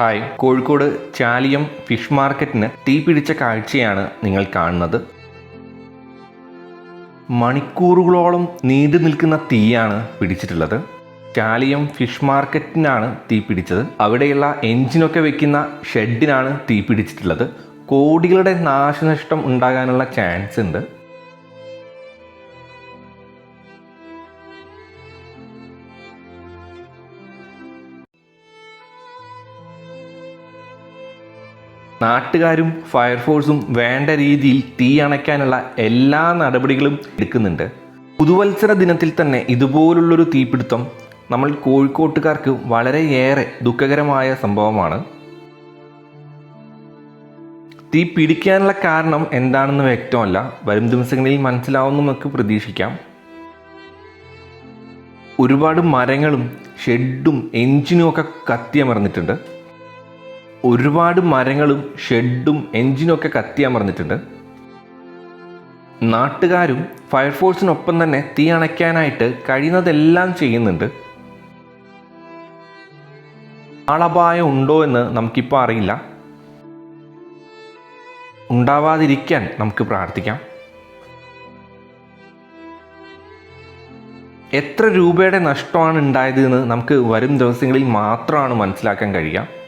Hi. Kozhikode Chaliyam fish മാർക്കറ്റിന് തീ പിടിച്ച കാഴ്ചയാണ് നിങ്ങൾ കാണുന്നത്. മണിക്കൂറുകളോളം നീണ്ടു നിൽക്കുന്ന തീയാണ് പിടിച്ചിട്ടുള്ളത്. ചാലിയം ഫിഷ് മാർക്കറ്റിനാണ് തീ പിടിച്ചത്. അവിടെയുള്ള എഞ്ചിനൊക്കെ വെക്കുന്ന ഷെഡിനാണ് തീ പിടിച്ചിട്ടുള്ളത്. കോടികളുടെ നാശനഷ്ടം ഉണ്ടാകാനുള്ള ചാൻസ് ഉണ്ട്. നാട്ടുകാരും ഫയർഫോഴ്സും വേണ്ട രീതിയിൽ തീ അണയ്ക്കാനുള്ള എല്ലാ നടപടികളും എടുക്കുന്നുണ്ട്. പുതുവത്സര ദിനത്തിൽ തന്നെ ഇതുപോലുള്ളൊരു തീപിടുത്തം നമ്മൾ കോഴിക്കോട്ടുകാർക്ക് വളരെയേറെ ദുഃഖകരമായ സംഭവമാണ്. തീ പിടിക്കാനുള്ള കാരണം എന്താണെന്ന് വ്യക്തമല്ല. വരും ദിവസങ്ങളിൽ മനസ്സിലാവുമെന്ന് നമുക്ക് പ്രതീക്ഷിക്കാം. ഒരുപാട് മരങ്ങളും ഷെഡും എഞ്ചിനും ഒക്കെ കത്തിയമർന്നിട്ടുണ്ട് ഒരുപാട് മരങ്ങളും ഷെഡും എൻജിനും ഒക്കെ കത്തിയമർന്നിട്ടുണ്ട് നാട്ടുകാരും ഫയർഫോഴ്സിനൊപ്പം തന്നെ തീ അണയ്ക്കാനായിട്ട് കഴിയുന്നതെല്ലാം ചെയ്യുന്നുണ്ട്. ആളപായം ഉണ്ടോ എന്ന് നമുക്കിപ്പോൾ അറിയില്ല. ഉണ്ടാവാതിരിക്കാൻ നമുക്ക് പ്രാർത്ഥിക്കാം. എത്ര രൂപയുടെ നഷ്ടമാണ് ഉണ്ടായത് എന്ന് നമുക്ക് വരും ദിവസങ്ങളിൽ മാത്രമാണ് മനസ്സിലാക്കാൻ കഴിയുക.